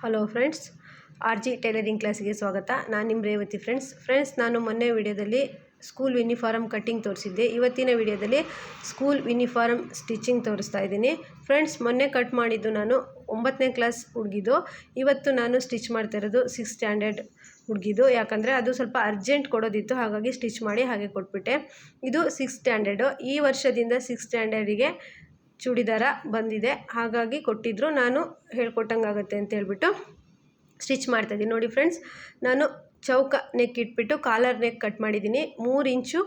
Hello friends, R G tailoring ಕ್ಲಾಸಿಗೆ ಸ್ವಾಗತ. ನಾನು ನಿಮ್ಮ ರೇವತಿ ಫ್ರೆಂಡ್ಸ್. ಫ್ರೆಂಡ್ಸ್, ನಾನು ಮೊನ್ನೆ ವಿಡಿಯೋದಲ್ಲಿ ಸ್ಕೂಲ್ ಯೂನಿಫಾರ್ಮ್ ಕಟ್ಟಿಂಗ್ ತೋರಿಸಿದ್ದೆ. ಇವತ್ತಿನ ವಿಡಿಯೋದಲ್ಲಿ ಸ್ಕೂಲ್ ಯೂನಿಫಾರ್ಮ್ ಸ್ಟಿಚಿಂಗ್ ತೋರಿಸ್ತಾ ಇದ್ದೀನಿ. ಫ್ರೆಂಡ್ಸ್, ಮೊನ್ನೆ ಕಟ್ ಮಾಡಿದ್ದು ನಾನು ಒಂಬತ್ತನೇ ಕ್ಲಾಸ್ ಹುಡುಗಿದು. ಇವತ್ತು ನಾನು ಸ್ಟಿಚ್ ಮಾಡ್ತಾ ಇರೋದು ಸಿಕ್ಸ್ ಸ್ಟ್ಯಾಂಡರ್ಡ್ ಹುಡುಗಿದು. ಯಾಕಂದರೆ ಅದು ಸ್ವಲ್ಪ ಅರ್ಜೆಂಟ್ ಕೊಡೋದಿತ್ತು, ಹಾಗಾಗಿ ಸ್ಟಿಚ್ ಮಾಡಿ ಹಾಗೆ ಕೊಟ್ಬಿಟ್ಟೆ. ಇದು ಸಿಕ್ಸ್ ಸ್ಟ್ಯಾಂಡರ್ಡು. ಈ ವರ್ಷದಿಂದ ಸಿಕ್ಸ್ ಸ್ಟ್ಯಾಂಡರ್ಡಿಗೆ ಚೂಡಿದಾರ ಬಂದಿದೆ. ಹಾಗಾಗಿ ಕೊಟ್ಟಿದ್ದರು ನಾನು ಹೇಳ್ಕೊಟ್ಟಂಗಾಗತ್ತೆ ಅಂತ ಹೇಳ್ಬಿಟ್ಟು ಸ್ಟಿಚ್ ಮಾಡ್ತಾಯಿದ್ದೀನಿ ನೋಡಿ ಫ್ರೆಂಡ್ಸ್, ನಾನು ಚೌಕ ನೆಕ್ ಇಟ್ಬಿಟ್ಟು ಕಾಲರ್ ನೆಕ್ ಕಟ್ ಮಾಡಿದ್ದೀನಿ. ಮೂರು ಇಂಚು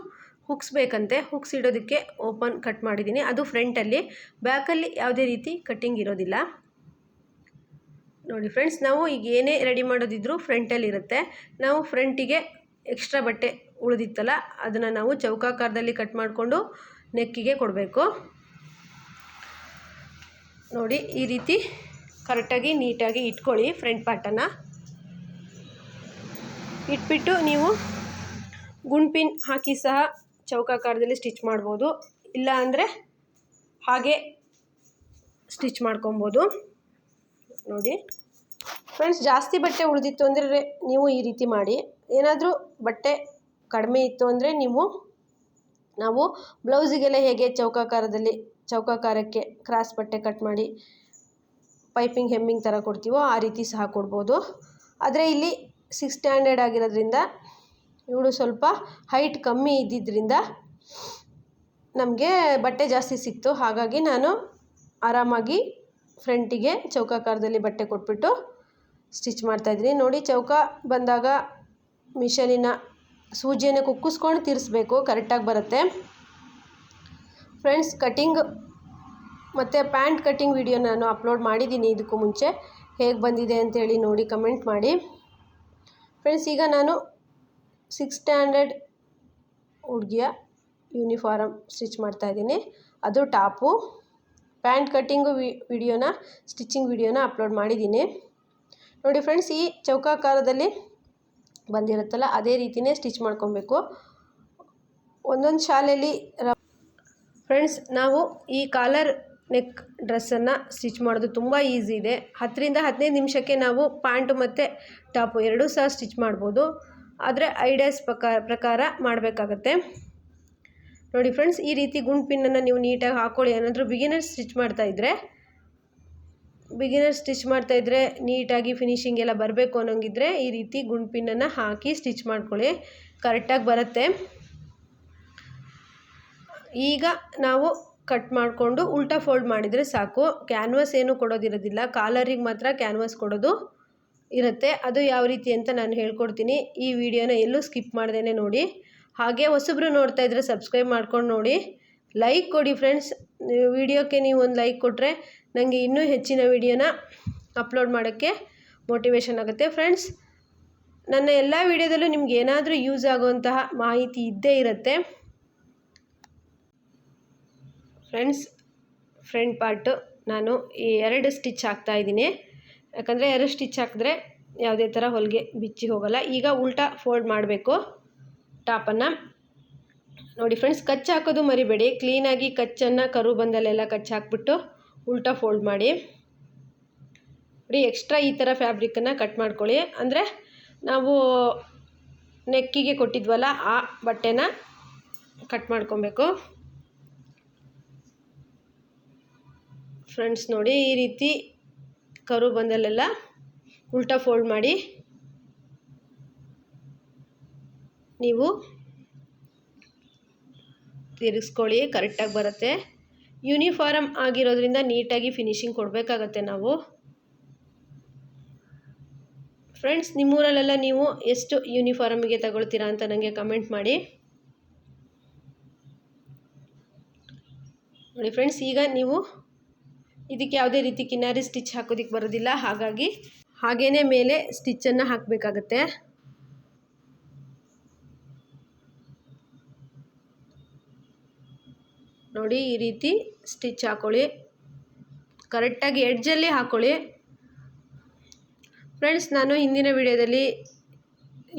ಹುಕ್ಸ್ ಬೇಕಂತೆ. ಹುಕ್ಸ್ ಇಡೋದಕ್ಕೆ ಓಪನ್ ಕಟ್ ಮಾಡಿದ್ದೀನಿ. ಅದು ಫ್ರಂಟಲ್ಲಿ. ಬ್ಯಾಕಲ್ಲಿ ಯಾವುದೇ ರೀತಿ ಕಟ್ಟಿಂಗ್ ಇರೋದಿಲ್ಲ. ನೋಡಿ ಫ್ರೆಂಡ್ಸ್, ನಾವು ಈಗ ಏನೇ ರೆಡಿ ಮಾಡೋದಿದ್ರು ಫ್ರಂಟಲ್ಲಿ ಇರುತ್ತೆ. ನಾವು ಫ್ರಂಟಿಗೆ ಎಕ್ಸ್ಟ್ರಾ ಬಟ್ಟೆ ಉಳಿದಿತ್ತಲ್ಲ, ಅದನ್ನು ನಾವು ಚೌಕಾಕಾರದಲ್ಲಿ ಕಟ್ ಮಾಡಿಕೊಂಡು ನೆಕ್ಕಿಗೆ ಕೊಡಬೇಕು. ನೋಡಿ, ಈ ರೀತಿ ಕರೆಕ್ಟಾಗಿ, ನೀಟಾಗಿ ಇಟ್ಕೊಳ್ಳಿ ಫ್ರಂಟ್ ಪಾರ್ಟನ್ನು. ಇಟ್ಬಿಟ್ಟು ನೀವು ಗುಂಡ್ಪಿನ್ ಹಾಕಿ ಸಹ ಚೌಕಾಕಾರದಲ್ಲಿ ಸ್ಟಿಚ್ ಮಾಡ್ಬೋದು. ಇಲ್ಲ ಅಂದರೆ ಹಾಗೆ ಸ್ಟಿಚ್ ಮಾಡ್ಕೊಬೋದು. ನೋಡಿ, ಫ್ರೆಂಡ್ಸ್, ಜಾಸ್ತಿ ಬಟ್ಟೆ ಉಳಿದಿತ್ತು ಅಂದರೆ ನೀವು ಈ ರೀತಿ ಮಾಡಿ. ಏನಾದರೂ ಬಟ್ಟೆ ಕಡಿಮೆ ಇತ್ತು ಅಂದರೆ ನೀವು, ನಾವು ಬ್ಲೌಸಿಗೆಲ್ಲ ಹೇಗೆ ಚೌಕಾಕಾರದಲ್ಲಿ ಚೌಕಾಕಾರಕ್ಕೆ ಕ್ರಾಸ್ ಬಟ್ಟೆ ಕಟ್ ಮಾಡಿ ಪೈಪಿಂಗ್ ಹೆಮ್ಮಿಂಗ್ ಥರ ಕೊಡ್ತೀವೋ ಆ ರೀತಿ ಸಹ ಕೊಡ್ಬೋದು. ಆದರೆ ಇಲ್ಲಿ ಸಿಕ್ಸ್ ಸ್ಟ್ಯಾಂಡರ್ಡ್ ಆಗಿರೋದ್ರಿಂದ ಇವಳು ಸ್ವಲ್ಪ ಹೈಟ್ ಕಮ್ಮಿ ಇದ್ದಿದ್ದರಿಂದ ನಮಗೆ ಬಟ್ಟೆ ಜಾಸ್ತಿ ಸಿಕ್ತು. ಹಾಗಾಗಿ ನಾನು ಆರಾಮಾಗಿ ಫ್ರಂಟಿಗೆ ಚೌಕಾಕಾರದಲ್ಲಿ ಬಟ್ಟೆ ಕೊಟ್ಬಿಟ್ಟು ಸ್ಟಿಚ್ ಮಾಡ್ತಾಯಿದ್ದೀನಿ ನೋಡಿ, ಚೌಕ ಬಂದಾಗ ಮಿಷನಿನ ಸೂಜಿಯನ್ನು ಕುಕ್ಕಿಸ್ಕೊಂಡು ತಿರ್ಸ್ಬೇಕು. ಕರೆಕ್ಟಾಗಿ ಬರುತ್ತೆ. ಫ್ರೆಂಡ್ಸ್, ಕಟಿಂಗ್ ಮತ್ತು ಪ್ಯಾಂಟ್ ಕಟ್ಟಿಂಗ್ ವಿಡಿಯೋ ನಾನು ಅಪ್ಲೋಡ್ ಮಾಡಿದ್ದೀನಿ ಇದಕ್ಕೂ ಮುಂಚೆ. ಹೇಗೆ ಬಂದಿದೆ ಅಂತೇಳಿ ನೋಡಿ, ಕಮೆಂಟ್ ಮಾಡಿ. ಫ್ರೆಂಡ್ಸ್, ಈಗ ನಾನು ಸಿಕ್ಸ್ ಸ್ಟ್ಯಾಂಡರ್ಡ್ ಹುಡುಗಿಯ ಯೂನಿಫಾರಮ್ ಸ್ಟಿಚ್ ಮಾಡ್ತಾಯಿದ್ದೀನಿ ಅದು ಟಾಪು. ಪ್ಯಾಂಟ್ ಕಟ್ಟಿಂಗು ವಿಡಿಯೋನ, ಸ್ಟಿಚಿಂಗ್ ವಿಡಿಯೋನ ಅಪ್ಲೋಡ್ ಮಾಡಿದ್ದೀನಿ. ನೋಡಿ ಫ್ರೆಂಡ್ಸ್, ಈ ಚೌಕಾಕಾರದಲ್ಲಿ ಬಂದಿರುತ್ತಲ್ಲ, ಅದೇ ರೀತಿಯೇ ಸ್ಟಿಚ್ ಮಾಡ್ಕೊಬೇಕು. ಒಂದೊಂದು ಶಾಲೆಯಲ್ಲಿ ರ ಫ್ರೆಂಡ್ಸ್ ನಾವು ಈ ಕಾಲರ್ ನೆಕ್ ಡ್ರೆಸ್ಸನ್ನು ಸ್ಟಿಚ್ ಮಾಡೋದು ತುಂಬ ಈಸಿ ಇದೆ. ಹತ್ತರಿಂದ ಹದಿನೈದು ನಿಮಿಷಕ್ಕೆ ನಾವು ಪ್ಯಾಂಟು ಮತ್ತು ಟಾಪು ಎರಡೂ ಸಹ ಸ್ಟಿಚ್ ಮಾಡ್ಬೋದು. ಆದರೆ ಐಡಿಯಾಸ್ ಪ್ರಕಾರ ಪ್ರಕಾರ ಮಾಡಬೇಕಾಗತ್ತೆ. ನೋಡಿ ಫ್ರೆಂಡ್ಸ್ ಈ ರೀತಿ ಗುಂಡು ಪಿನ್ನನ್ನು ನೀವು ನೀಟಾಗಿ ಹಾಕ್ಕೊಳ್ಳಿ ಏನಾದರೂ ಬಿಗಿನರ್ ಸ್ಟಿಚ್ ಮಾಡ್ತಾಯಿದ್ರೆ ಬಿಗಿನರ್ ಸ್ಟಿಚ್ ಮಾಡ್ತಾಯಿದ್ರೆ ನೀಟಾಗಿ ಫಿನಿಶಿಂಗ್ ಎಲ್ಲ ಬರಬೇಕು ಅನ್ನೋಂಗಿದ್ರೆ ಈ ರೀತಿ ಗುಂಡು ಪಿನ್ನನ್ನು ಹಾಕಿ ಸ್ಟಿಚ್ ಮಾಡ್ಕೊಳ್ಳಿ. ಕರೆಕ್ಟಾಗಿ ಬರುತ್ತೆ. ಈಗ ನಾವು ಕಟ್ ಮಾಡಿಕೊಂಡು ಉಲ್ಟಾ ಫೋಲ್ಡ್ ಮಾಡಿದರೆ ಸಾಕು. ಕ್ಯಾನ್ವಾಸ್ ಏನು ಕೊಡೋದಿರೋದಿಲ್ಲ. ಕಾಲರಿಗೆ ಮಾತ್ರ ಕ್ಯಾನ್ವಾಸ್ ಕೊಡೋದು ಇರುತ್ತೆ. ಅದು ಯಾವ ರೀತಿ ಅಂತ ನಾನು ಹೇಳ್ಕೊಡ್ತೀನಿ. ಈ ವಿಡಿಯೋನ ಎಲ್ಲೂ ಸ್ಕಿಪ್ ಮಾಡ್ದೇ ನೋಡಿ. ಹಾಗೆ ಹೊಸಬ್ರು ನೋಡ್ತಾ ಇದ್ದರೆ ಸಬ್ಸ್ಕ್ರೈಬ್ ಮಾಡ್ಕೊಂಡು ನೋಡಿ. ಲೈಕ್ ಕೊಡಿ ಫ್ರೆಂಡ್ಸ್. ವಿಡಿಯೋಕ್ಕೆ ನೀವು ಒಂದು ಲೈಕ್ ಕೊಟ್ಟರೆ ನನಗೆ ಇನ್ನೂ ಹೆಚ್ಚಿನ ವಿಡಿಯೋನ ಅಪ್ಲೋಡ್ ಮಾಡೋಕ್ಕೆ ಮೋಟಿವೇಶನ್ ಆಗುತ್ತೆ ಫ್ರೆಂಡ್ಸ್. ನನ್ನ ಎಲ್ಲ ವಿಡಿಯೋದಲ್ಲೂ ನಿಮ್ಗೆ ಏನಾದರೂ ಯೂಸ್ ಆಗುವಂತಹ ಮಾಹಿತಿ ಇದ್ದೇ ಇರುತ್ತೆ. ಫ್ರೆಂಡ್ಸ್, ಫ್ರಂಟ್ ಪಾರ್ಟು ನಾನು ಈ ಎರಡು ಸ್ಟಿಚ್ ಹಾಕ್ತಾ ಇದ್ದೀನಿ. ಯಾಕಂದರೆ ಎರಡು ಸ್ಟಿಚ್ ಹಾಕಿದ್ರೆ ಯಾವುದೇ ಥರ ಹೊಲಿಗೆ ಬಿಚ್ಚಿ ಹೋಗಲ್ಲ. ಈಗ ಉಲ್ಟಾ ಫೋಲ್ಡ್ ಮಾಡಬೇಕು ಟಾಪನ್ನು ನೋಡಿ ಫ್ರೆಂಡ್ಸ್ ಕಚ್ಚ ಹಾಕೋದು ಮರಿಬೇಡಿ. ಕ್ಲೀನಾಗಿ ಕಚ್ಚನ್ನು ಕರು ಬಂದಲ್ಲೆಲ್ಲ ಕಚ್ಚ ಹಾಕ್ಬಿಟ್ಟು ಉಲ್ಟಾ ಫೋಲ್ಡ್ ಮಾಡಿ. ನೋಡಿ ಎಕ್ಸ್ಟ್ರಾ ಈ ಥರ ಫ್ಯಾಬ್ರಿಕನ್ನು ಕಟ್ ಮಾಡ್ಕೊಳ್ಳಿ. ಅಂದರೆ ನಾವು ನೆಕ್ಕಿಗೆ ಕೊಟ್ಟಿದ್ವಲ್ಲ ಆ ಬಟ್ಟೆನ ಕಟ್ ಮಾಡ್ಕೊಬೇಕು. ಫ್ರೆಂಡ್ಸ್ ನೋಡಿ ಈ ರೀತಿ ಕರು ಬಂದಲ್ಲೆಲ್ಲ ಉಲ್ಟಾ ಫೋಲ್ಡ್ ಮಾಡಿ ನೀವು ತಿರುಗಿಸ್ಕೊಳ್ಳಿ ಕರೆಕ್ಟಾಗಿ ಬರುತ್ತೆ. ಯೂನಿಫಾರ್ಮ್ ಆಗಿರೋದ್ರಿಂದ ನೀಟಾಗಿ ಫಿನಿಶಿಂಗ್ ಕೊಡಬೇಕಾಗತ್ತೆ ನಾವು. ಫ್ರೆಂಡ್ಸ್ ನಿಮ್ಮೂರಲ್ಲೆಲ್ಲ ನೀವು ಎಷ್ಟು ಯೂನಿಫಾರಮಿಗೆ ತಗೊಳ್ತೀರಾ ಅಂತ ನನಗೆ ಕಮೆಂಟ್ ಮಾಡಿ. ನೋಡಿ ಫ್ರೆಂಡ್ಸ್ ಈಗ ನೀವು ಇದಕ್ಕೆ ಯಾವುದೇ ರೀತಿ ಕಿನಾರಿ ಸ್ಟಿಚ್ ಹಾಕೋದಕ್ಕೆ ಬರೋದಿಲ್ಲ. ಹಾಗಾಗಿ ಹಾಗೇ ಮೇಲೆ ಸ್ಟಿಚ್ಚನ್ನು ಹಾಕಬೇಕಾಗತ್ತೆ. ನೋಡಿ ಈ ರೀತಿ ಸ್ಟಿಚ್ ಹಾಕೊಳ್ಳಿ. ಕರೆಕ್ಟಾಗಿ ಎಡ್ಜಲ್ಲಿ ಹಾಕ್ಕೊಳ್ಳಿ ಫ್ರೆಂಡ್ಸ್, ನಾನು ಹಿಂದಿನ ವಿಡಿಯೋದಲ್ಲಿ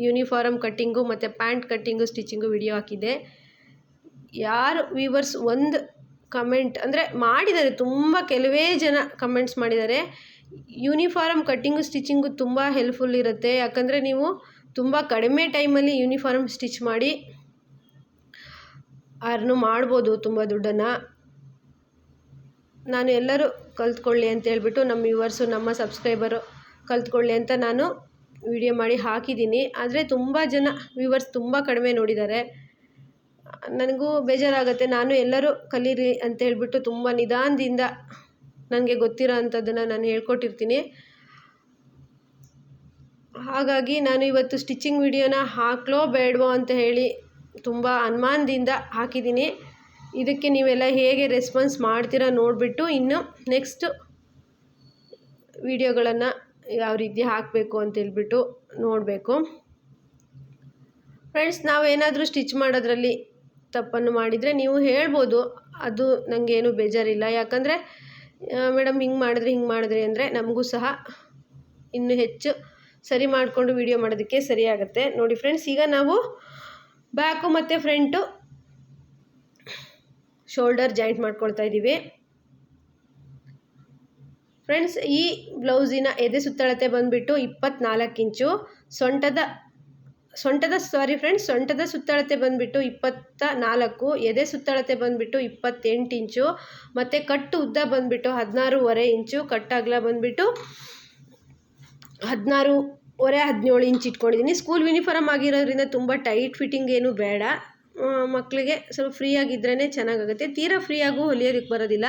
ಯೂನಿಫಾರ್ಮ್ ಕಟ್ಟಿಂಗು ಮತ್ತು ಪ್ಯಾಂಟ್ ಕಟ್ಟಿಂಗು ಸ್ಟಿಚಿಂಗು ವಿಡಿಯೋ ಹಾಕಿದ್ದೆ. ಯಾರು ವೀವರ್ಸ್ ಒಂದು ಕಮೆಂಟ್, ಅಂದರೆ ಮಾಡಿದ್ದಾರೆ ತುಂಬ ಕೆಲವೇ ಜನ ಕಮೆಂಟ್ಸ್ ಮಾಡಿದ್ದಾರೆ. ಯೂನಿಫಾರ್ಮ್ ಕಟ್ಟಿಂಗು, ಸ್ಟಿಚಿಂಗು ತುಂಬ ಹೆಲ್ಪ್ಫುಲ್ ಇರುತ್ತೆ. ಯಾಕಂದರೆ ನೀವು ತುಂಬ ಕಡಿಮೆ ಟೈಮಲ್ಲಿ ಯೂನಿಫಾರ್ಮ್ ಸ್ಟಿಚ್ ಮಾಡಿ ಅರ್ನು ಮಾಡ್ಬೋದು ತುಂಬ ದುಡ್ಡನ್ನು. ನಾನು ಎಲ್ಲರೂ ಕಲ್ತ್ಕೊಳ್ಳಿ ಅಂತ ಹೇಳ್ಬಿಟ್ಟು ನಮ್ಮ ವ್ಯೂವರ್ಸು ನಮ್ಮ ಸಬ್ಸ್ಕ್ರೈಬರು ಕಲ್ತ್ಕೊಳ್ಳಿ ಅಂತ ನಾನು ವಿಡಿಯೋ ಮಾಡಿ ಹಾಕಿದ್ದೀನಿ. ಆದರೆ ತುಂಬ ಜನ ವ್ಯೂವರ್ಸ್ ತುಂಬ ಕಡಿಮೆ ನೋಡಿದ್ದಾರೆ. ನನಗೂ ಬೇಜಾರಾಗುತ್ತೆ. ನಾನು ಎಲ್ಲರೂ ಕಲೀರಿ ಅಂತ ಹೇಳಿಬಿಟ್ಟು ತುಂಬ ನಿಧಾನದಿಂದ ನನಗೆ ಗೊತ್ತಿರೋ ಅಂಥದ್ದನ್ನು ನಾನು ಹೇಳ್ಕೊಟ್ಟಿರ್ತೀನಿ. ಹಾಗಾಗಿ ನಾನು ಇವತ್ತು ಸ್ಟಿಚಿಂಗ್ ವಿಡಿಯೋನ ಹಾಕ್ಲೋ ಬೇಡವೋ ಅಂತ ಹೇಳಿ ತುಂಬ ಅನುಮಾನದಿಂದ ಹಾಕಿದ್ದೀನಿ. ಇದಕ್ಕೆ ನೀವೆಲ್ಲ ಹೇಗೆ ರೆಸ್ಪಾನ್ಸ್ ಮಾಡ್ತೀರಾ ನೋಡಿಬಿಟ್ಟು ಇನ್ನು ನೆಕ್ಸ್ಟ್ ವಿಡಿಯೋಗಳನ್ನು ಯಾವ ರೀತಿ ಹಾಕಬೇಕು ಅಂತ ಹೇಳ್ಬಿಟ್ಟು ನೋಡಬೇಕು. ಫ್ರೆಂಡ್ಸ್, ನಾವೇನಾದರೂ ಸ್ಟಿಚ್ ಮಾಡೋದ್ರಲ್ಲಿ ತಪ್ಪನ್ನು ಮಾಡಿದರೆ ನೀವು ಹೇಳ್ಬೋದು. ಅದು ನನಗೇನು ಬೇಜಾರಿಲ್ಲ. ಯಾಕಂದರೆ ಮೇಡಮ್ ಹಿಂಗೆ ಮಾಡಿದ್ರಿ ಹಿಂಗೆ ಮಾಡಿದ್ರಿ ಅಂದರೆ ನಮಗೂ ಸಹ ಇನ್ನೂ ಹೆಚ್ಚು ಸರಿ ಮಾಡಿಕೊಂಡು ವೀಡಿಯೋ ಮಾಡೋದಕ್ಕೆ ಸರಿಯಾಗುತ್ತೆ ನೋಡಿ ಫ್ರೆಂಡ್ಸ್ ಈಗ ನಾವು ಬ್ಯಾಕು ಮತ್ತು ಫ್ರಂಟು ಶೋಲ್ಡರ್ ಜಾಯಿಂಟ್ ಮಾಡ್ಕೊಳ್ತಾ ಇದ್ದೀವಿ. ಫ್ರೆಂಡ್ಸ್ ಈ ಬ್ಲೌಸಿನ ಎದೆ ಸುತ್ತಳತೆ ಬಂದುಬಿಟ್ಟು ಇಪ್ಪತ್ತ್ನಾಲ್ಕು ಇಂಚು, ಸೊಂಟದ ಸೊಂಟದ ಸಾರಿ ಫ್ರೆಂಡ್ಸ್ ಸೊಂಟದ ಸುತ್ತಳತೆ ಬಂದುಬಿಟ್ಟು ಇಪ್ಪತ್ತ ನಾಲ್ಕು, ಎದೆ ಸುತ್ತಳತೆ ಬಂದುಬಿಟ್ಟು ಇಪ್ಪತ್ತೆಂಟು ಇಂಚು, ಮತ್ತು ಕಟ್ಟು ಉದ್ದ ಬಂದುಬಿಟ್ಟು ಹದಿನಾರೂವರೆ ಇಂಚು ಕಟ್ಟಾಗಲ ಬಂದುಬಿಟ್ಟು ಹದಿನಾರೂವರೆ, ಹದಿನೇಳು ಇಂಚ್ ಇಟ್ಕೊಂಡಿದ್ದೀನಿ. ಸ್ಕೂಲ್ ಯೂನಿಫಾರ್ಮ್ ಆಗಿರೋದ್ರಿಂದ ತುಂಬ ಟೈಟ್ ಫಿಟ್ಟಿಂಗ್ ಏನು ಬೇಡ. ಮಕ್ಕಳಿಗೆ ಸ್ವಲ್ಪ ಫ್ರೀಯಾಗಿದ್ರೇ ಚೆನ್ನಾಗಾಗುತ್ತೆ. ತೀರಾ ಫ್ರೀಯಾಗೂ ಹೊಲಿಯೋದಕ್ಕೆ ಬರೋದಿಲ್ಲ.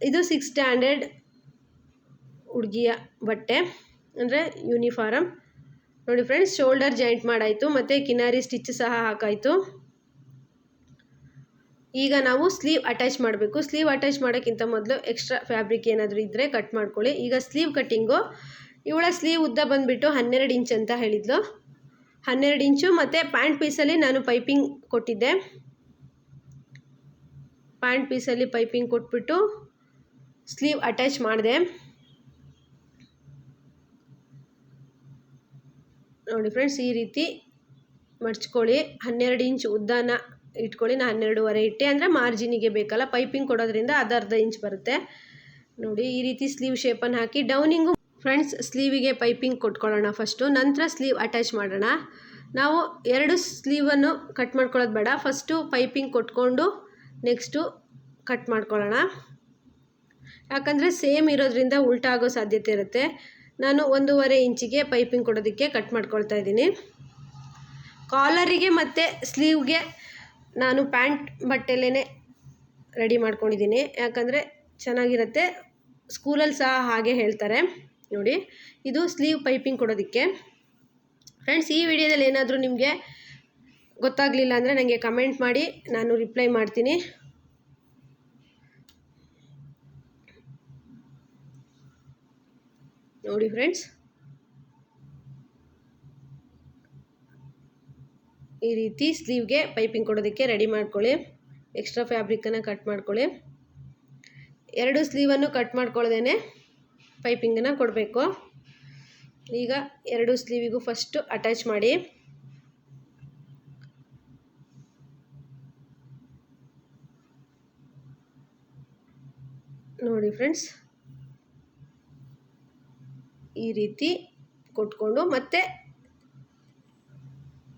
ಇದು ಸಿಕ್ಸ್ ಸ್ಟ್ಯಾಂಡರ್ಡ್ ಹುಡುಗಿಯ ಬಟ್ಟೆ, ಅಂದರೆ ಯೂನಿಫಾರಮ್ ನೋಡಿ ಫ್ರೆಂಡ್ಸ್ ಶೋಲ್ಡರ್ ಜಾಯಿಂಟ್ ಮಾಡಾಯಿತು, ಮತ್ತು ಕಿನಾರಿ ಸ್ಟಿಚ್ ಸಹ ಹಾಕಾಯಿತು. ಈಗ ನಾವು ಸ್ಲೀವ್ ಅಟ್ಯಾಚ್ ಮಾಡಬೇಕು. ಸ್ಲೀವ್ ಅಟ್ಯಾಚ್ ಮಾಡೋಕ್ಕಿಂತ ಮೊದಲು ಎಕ್ಸ್ಟ್ರಾ ಫ್ಯಾಬ್ರಿಕ್ ಏನಾದರೂ ಇದ್ದರೆ ಕಟ್ ಮಾಡ್ಕೊಳ್ಳಿ. ಈಗ ಸ್ಲೀವ್ ಕಟ್ಟಿಂಗು ಇವಳ ಸ್ಲೀವ್ ಉದ್ದ ಬಂದುಬಿಟ್ಟು ಹನ್ನೆರಡು ಇಂಚ್ ಅಂತ ಹೇಳಿದ್ಲು. ಹನ್ನೆರಡು ಇಂಚು ಮತ್ತು ಪ್ಯಾಂಟ್ ಪೀಸಲ್ಲಿ ನಾನು ಪೈಪಿಂಗ್ ಕೊಟ್ಟಿದ್ದೆ. ಪ್ಯಾಂಟ್ ಪೀಸಲ್ಲಿ ಪೈಪಿಂಗ್ ಕೊಟ್ಬಿಟ್ಟು ಸ್ಲೀವ್ ಅಟ್ಯಾಚ್ ಮಾಡಿದೆ. ನೋಡಿ ಫ್ರೆಂಡ್ಸ್ ಈ ರೀತಿ ಮಡ್ಚ್ಕೊಳ್ಳಿ. ಹನ್ನೆರಡು ಇಂಚ್ ಉದ್ದಾನ ಇಟ್ಕೊಳ್ಳಿ. ನಾನು ಹನ್ನೆರಡೂವರೆ ಇಟ್ಟೆ ಅಂದರೆ ಮಾರ್ಜಿನಿಗೆ ಬೇಕಲ್ಲ, ಪೈಪಿಂಗ್ ಕೊಡೋದ್ರಿಂದ ಅದು ಅರ್ಧ ಇಂಚ್ ಬರುತ್ತೆ. ನೋಡಿ, ಈ ರೀತಿ ಸ್ಲೀವ್ ಶೇಪನ್ನು ಹಾಕಿ. ಡೌನಿಂಗು ಫ್ರೆಂಡ್ಸ್ ಸ್ಲೀವಿಗೆ ಪೈಪಿಂಗ್ ಕೊಟ್ಕೊಳ್ಳೋಣ ಫಸ್ಟು ನಂತರ ಸ್ಲೀವ್ ಅಟ್ಯಾಚ್ ಮಾಡೋಣ. ನಾವು ಎರಡು ಸ್ಲೀವನ್ನು ಕಟ್ ಮಾಡ್ಕೊಳ್ಳೋದು ಬೇಡ. ಫಸ್ಟು ಪೈಪಿಂಗ್ ಕೊಟ್ಕೊಂಡು ನೆಕ್ಸ್ಟು ಕಟ್ ಮಾಡ್ಕೊಳ್ಳೋಣ. ಯಾಕಂದರೆ ಸೇಮ್ ಇರೋದ್ರಿಂದ ಉಲ್ಟಾಗೋ ಸಾಧ್ಯತೆ ಇರುತ್ತೆ. ನಾನು ಒಂದೂವರೆ ಇಂಚಿಗೆ ಪೈಪಿಂಗ್ ಕೊಡೋದಕ್ಕೆ ಕಟ್ ಮಾಡ್ಕೊಳ್ತಾ ಇದ್ದೀನಿ. ಕಾಲರಿಗೆ ಮತ್ತು ಸ್ಲೀವ್ಗೆ ನಾನು ಪ್ಯಾಂಟ್ ಬಟ್ಟೆಲೇ ರೆಡಿ ಮಾಡ್ಕೊಂಡಿದ್ದೀನಿ. ಯಾಕಂದರೆ ಚೆನ್ನಾಗಿರುತ್ತೆ. ಸ್ಕೂಲಲ್ಲಿ ಸಹ ಹಾಗೆ ಹೇಳ್ತಾರೆ. ನೋಡಿ, ಇದು ಸ್ಲೀವ್ ಪೈಪಿಂಗ್ ಕೊಡೋದಕ್ಕೆ. ಫ್ರೆಂಡ್ಸ್, ಈ ವಿಡಿಯೋದಲ್ಲಿ ಏನಾದರೂ ನಿಮಗೆ ಗೊತ್ತಾಗಲಿಲ್ಲ ಅಂದರೆ ನನಗೆ ಕಮೆಂಟ್ ಮಾಡಿ, ನಾನು ರಿಪ್ಲೈ ಮಾಡ್ತೀನಿ. ನೋಡಿ ಫ್ರೆಂಡ್ಸ್. ಈ ರೀತಿ ಸ್ಲೀವ್ಗೆ ಪೈಪಿಂಗ್ ಕೊಡೋದಕ್ಕೆ ರೆಡಿ ಮಾಡ್ಕೊಳ್ಳಿ. ಎಕ್ಸ್ಟ್ರಾ ಫ್ಯಾಬ್ರಿಕ್ಕನ್ನು ಕಟ್ ಮಾಡ್ಕೊಳ್ಳಿ. ಎರಡು ಸ್ಲೀವನ್ನು ಕಟ್ ಮಾಡ್ಕೊಳ್ಳ್ದೇ ಪೈಪಿಂಗನ್ನು ಕೊಡಬೇಕು. ಈಗ ಎರಡು ಸ್ಲೀವಿಗೂ ಫಸ್ಟು ಅಟ್ಯಾಚ್ ಮಾಡಿ. ನೋಡಿ ಫ್ರೆಂಡ್ಸ್. ಈ ರೀತಿ ಕೊಟ್ಕೊಂಡು ಮತ್ತೆ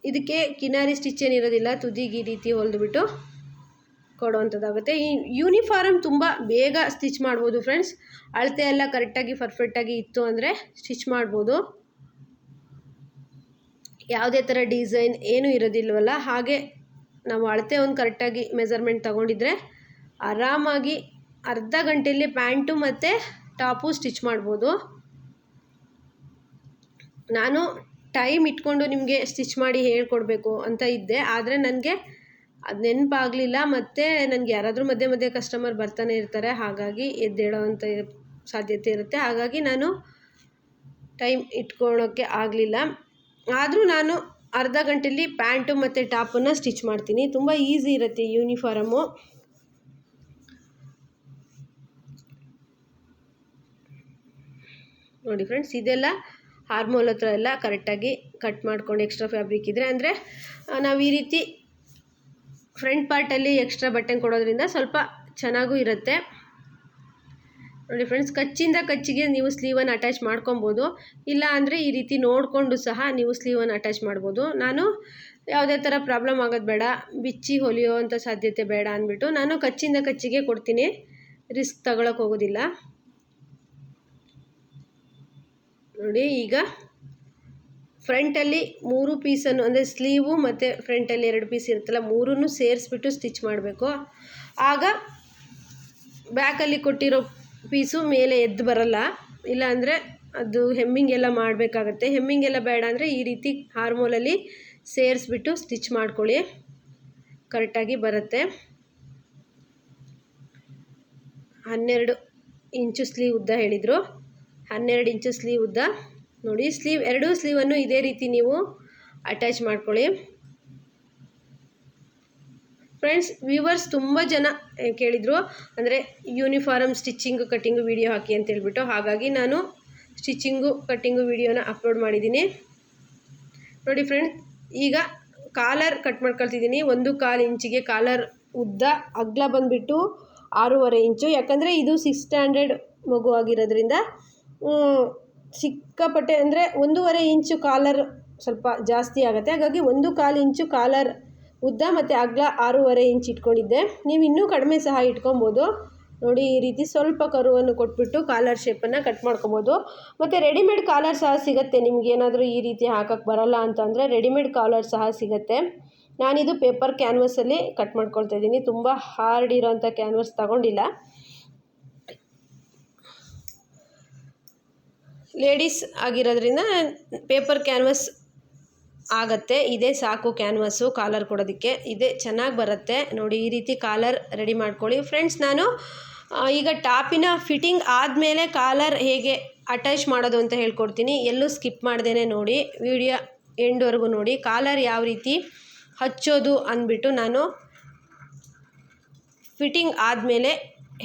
ಇದಕ್ಕೆ ಕಿನಾರಿ ಸ್ಟಿಚ್ ಏನಿರೋದಿಲ್ಲ, ತುದಿಗೆ ಈ ರೀತಿ ಹೊಲಿದ್ಬಿಟ್ಟು ಕೊಡುವಂಥದ್ದಾಗುತ್ತೆ. ಈ ಯೂನಿಫಾರ್ಮ್ ತುಂಬ ಬೇಗ ಸ್ಟಿಚ್ ಮಾಡ್ಬೋದು ಫ್ರೆಂಡ್ಸ್ ಅಳತೆ ಎಲ್ಲ ಕರೆಕ್ಟಾಗಿ ಪರ್ಫೆಕ್ಟಾಗಿ ಇತ್ತು ಅಂದರೆ ಸ್ಟಿಚ್ ಮಾಡ್ಬೋದು. ಯಾವುದೇ ಥರ ಡಿಸೈನ್ ಏನೂ ಇರೋದಿಲ್ವಲ್ಲ, ಹಾಗೆ ನಾವು ಅಳತೆ ಒಂದು ಕರೆಕ್ಟಾಗಿ ಮೆಜರ್ಮೆಂಟ್ ತೊಗೊಂಡಿದ್ರೆ ಆರಾಮಾಗಿ ಅರ್ಧ ಗಂಟೆಯಲ್ಲಿ ಪ್ಯಾಂಟು ಮತ್ತು ಟಾಪು ಸ್ಟಿಚ್ ಮಾಡ್ಬೋದು. ನಾನು ಟೈಮ್ ಇಟ್ಕೊಂಡು ನಿಮಗೆ ಸ್ಟಿಚ್ ಮಾಡಿ ಹೇಳ್ಕೊಡ್ಬೇಕು ಅಂತ ಇದ್ದೆ. ಆದರೆ ನನಗೆ ಅದು ನೆನಪಾಗಲಿಲ್ಲ. ಮತ್ತು ನನಗೆ ಯಾರಾದರೂ ಮಧ್ಯೆ ಮಧ್ಯೆ ಕಸ್ಟಮರ್ ಬರ್ತಾನೆ ಇರ್ತಾರೆ. ಹಾಗಾಗಿ ಎದ್ದೇಳೋ ಅಂತ ಸಾಧ್ಯತೆ ಇರುತ್ತೆ. ಹಾಗಾಗಿ ನಾನು ಟೈಮ್ ಇಟ್ಕೊಳ್ಳೋಕ್ಕೆ ಆಗಲಿಲ್ಲ. ಆದರೂ ನಾನು ಅರ್ಧ ಗಂಟೆಯಲ್ಲಿ ಪ್ಯಾಂಟು ಮತ್ತು ಟಾಪನ್ನು ಸ್ಟಿಚ್ ಮಾಡ್ತೀನಿ. ತುಂಬ ಈಸಿ ಇರುತ್ತೆ ಯೂನಿಫಾರಮು ನೋಡಿ ಫ್ರೆಂಡ್ಸ್ ಇದೆಲ್ಲ ಹಾರ್ಮೋಲ್ ಹತ್ರ ಎಲ್ಲ ಕರೆಕ್ಟಾಗಿ ಕಟ್ ಮಾಡ್ಕೊಂಡು ಎಕ್ಸ್ಟ್ರಾ ಫ್ಯಾಬ್ರಿಕ್ ಇದ್ದರೆ ಅಂದರೆ ನಾವು ಈ ರೀತಿ ಫ್ರಂಟ್ ಪಾರ್ಟಲ್ಲಿ ಎಕ್ಸ್ಟ್ರಾ ಬಟ್ಟೆ ಕೊಡೋದ್ರಿಂದ ಸ್ವಲ್ಪ ಚೆನ್ನಾಗೂ ಇರುತ್ತೆ. ನೋಡಿ ಫ್ರೆಂಡ್ಸ್ ಕಚ್ಚಿಂದ ಕಚ್ಚಿಗೆ ನೀವು ಸ್ಲೀವನ್ನು ಅಟ್ಯಾಚ್ ಮಾಡ್ಕೊಬೋದು. ಇಲ್ಲ ಅಂದರೆ ಈ ರೀತಿ ನೋಡಿಕೊಂಡು ಸಹ ನೀವು ಸ್ಲೀವನ್ನು ಅಟ್ಯಾಚ್ ಮಾಡ್ಬೋದು. ನಾನು ಯಾವುದೇ ಥರ ಪ್ರಾಬ್ಲಮ್ ಆಗೋದು ಬೇಡ, ಬಿಚ್ಚಿ ಹೊಲಿಯೋ ಅಂಥ ಸಾಧ್ಯತೆ ಬೇಡ ಅಂದ್ಬಿಟ್ಟು ನಾನು ಕಚ್ಚಿಂದ ಕಚ್ಚಿಗೆ ಕೊಡ್ತೀನಿ. ರಿಸ್ಕ್ ತಗೊಳಕ್ಕೆ ಹೋಗೋದಿಲ್ಲ. ನೋಡಿ, ಈಗ ಫ್ರಂಟಲ್ಲಿ ಮೂರು ಪೀಸನ್ನು, ಅಂದರೆ ಸ್ಲೀವು ಮತ್ತು ಫ್ರಂಟಲ್ಲಿ ಎರಡು ಪೀಸ್ ಇರುತ್ತಲ್ಲ, ಮೂರನ್ನು ಸೇರಿಸ್ಬಿಟ್ಟು ಸ್ಟಿಚ್ ಮಾಡಬೇಕು. ಆಗ ಬ್ಯಾಕಲ್ಲಿ ಕೊಟ್ಟಿರೋ ಪೀಸು ಮೇಲೆ ಎದ್ದು ಬರಲ್ಲ, ಇಲ್ಲಾಂದರೆ ಅದು ಹೆಮ್ಮಿಂಗ್ ಎಲ್ಲ ಮಾಡಬೇಕಾಗತ್ತೆ. ಹೆಮ್ಮಿಂಗ್ ಎಲ್ಲ ಬೇಡ ಅಂದರೆ ಈ ರೀತಿ ಹಾರ್ಮೋಲಲ್ಲಿ ಸೇರಿಸ್ಬಿಟ್ಟು ಸ್ಟಿಚ್ ಮಾಡ್ಕೊಳ್ಳಿ, ಕರೆಕ್ಟಾಗಿ ಬರುತ್ತೆ. ಹನ್ನೆರಡು ಇಂಚು ಸ್ಲೀವ್ ಉದ್ದ ಹೇಳಿದರು. ಹನ್ನೆರಡು ಇಂಚು ಸ್ಲೀವ್ ಉದ್ದ. ನೋಡಿ, ಸ್ಲೀವ್, ಎರಡೂ ಸ್ಲೀವನ್ನು ಇದೇ ರೀತಿ ನೀವು ಅಟ್ಯಾಚ್ ಮಾಡ್ಕೊಳ್ಳಿ. ಫ್ರೆಂಡ್ಸ್ ವ್ಯೂವರ್ಸ್ ತುಂಬ ಜನ ಕೇಳಿದರು. ಅಂದರೆ ಯೂನಿಫಾರ್ಮ್ ಸ್ಟಿಚ್ಚಿಂಗು ಕಟ್ಟಿಂಗು ವೀಡಿಯೋ ಹಾಕಿ ಅಂತ ಹೇಳ್ಬಿಟ್ಟು. ಹಾಗಾಗಿ ನಾನು ಸ್ಟಿಚ್ಚಿಂಗು ಕಟ್ಟಿಂಗು ವೀಡಿಯೋನ ಅಪ್ಲೋಡ್ ಮಾಡಿದ್ದೀನಿ. ನೋಡಿ ಫ್ರೆಂಡ್ಸ್ ಈಗ ಕಾಲರ್ ಕಟ್ ಮಾಡ್ಕೊಳ್ತಿದ್ದೀನಿ. ಒಂದು ಕಾಲು ಇಂಚಿಗೆ ಕಾಲರ್ ಉದ್ದ ಅಗ್ಲ ಬಂದುಬಿಟ್ಟು ಆರೂವರೆ ಇಂಚು. ಯಾಕಂದರೆ ಇದು ಸಿಕ್ಸ್ ಸ್ಟ್ಯಾಂಡರ್ಡ್ ಮಗು ಆಗಿರೋದ್ರಿಂದ ಸಿಕ್ಕಾಪಟ್ಟೆ ಅಂದರೆ ಒಂದೂವರೆ ಇಂಚು ಕಾಲರ್ ಸ್ವಲ್ಪ ಜಾಸ್ತಿ ಆಗುತ್ತೆ. ಹಾಗಾಗಿ ಒಂದು ಕಾಲು ಇಂಚು ಕಾಲರ್ ಉದ್ದ ಮತ್ತು ಅಗ್ಲ ಆರೂವರೆ ಇಂಚ್ ಇಟ್ಕೊಂಡಿದ್ದೆ. ನೀವು ಇನ್ನೂ ಕಡಿಮೆ ಸಹ ಇಟ್ಕೊಬೋದು. ನೋಡಿ, ಈ ರೀತಿ ಸ್ವಲ್ಪ ಕರುವನ್ನು ಕೊಟ್ಬಿಟ್ಟು ಕಾಲರ್ ಶೇಪನ್ನು ಕಟ್ ಮಾಡ್ಕೊಬೋದು. ಮತ್ತು ರೆಡಿಮೇಡ್ ಕಾಲರ್ ಸಹ ಸಿಗುತ್ತೆ. ನಿಮ್ಗೆ ಏನಾದರೂ ಈ ರೀತಿ ಹಾಕಕ್ಕೆ ಬರಲ್ಲ ಅಂತಂದರೆ ರೆಡಿಮೇಡ್ ಕಾಲರ್ ಸಹ ಸಿಗುತ್ತೆ. ನಾನಿದು ಪೇಪರ್ ಕ್ಯಾನ್ವಸಲ್ಲಿ ಕಟ್ ಮಾಡ್ಕೊಳ್ತಾ ಇದ್ದೀನಿ. ತುಂಬ ಹಾರ್ಡ್ ಇರೋಂಥ ಕ್ಯಾನ್ವಸ್ ತಗೊಂಡಿಲ್ಲ. ಲೇಡೀಸ್ ಆಗಿರೋದ್ರಿಂದ ಪೇಪರ್ ಕ್ಯಾನ್ವಸ್ ಆಗತ್ತೆ, ಇದೇ ಸಾಕು ಕ್ಯಾನ್ವಸ್ಸು ಕಾಲರ್ ಕೊಡೋದಕ್ಕೆ. ಇದೇ ಚೆನ್ನಾಗಿ ಬರುತ್ತೆ. ನೋಡಿ, ಈ ರೀತಿ ಕಾಲರ್ ರೆಡಿ ಮಾಡ್ಕೊಳ್ಳಿ. ಫ್ರೆಂಡ್ಸ್, ನಾನು ಈಗ ಟಾಪಿನ ಫಿಟ್ಟಿಂಗ್ ಆದಮೇಲೆ ಕಾಲರ್ ಹೇಗೆ ಅಟ್ಯಾಚ್ ಮಾಡೋದು ಅಂತ ಹೇಳ್ಕೊಡ್ತೀನಿ. ಎಲ್ಲೂ ಸ್ಕಿಪ್ ಮಾಡ್ದೇ ನೋಡಿ. ವಿಡಿಯೋ ಎಂಡ್ವರೆಗೂ ನೋಡಿ. ಕಾಲರ್ ಯಾವ ರೀತಿ ಹಚ್ಚೋದು ಅಂದ್ಬಿಟ್ಟು ನಾನು ಫಿಟ್ಟಿಂಗ್ ಆದಮೇಲೆ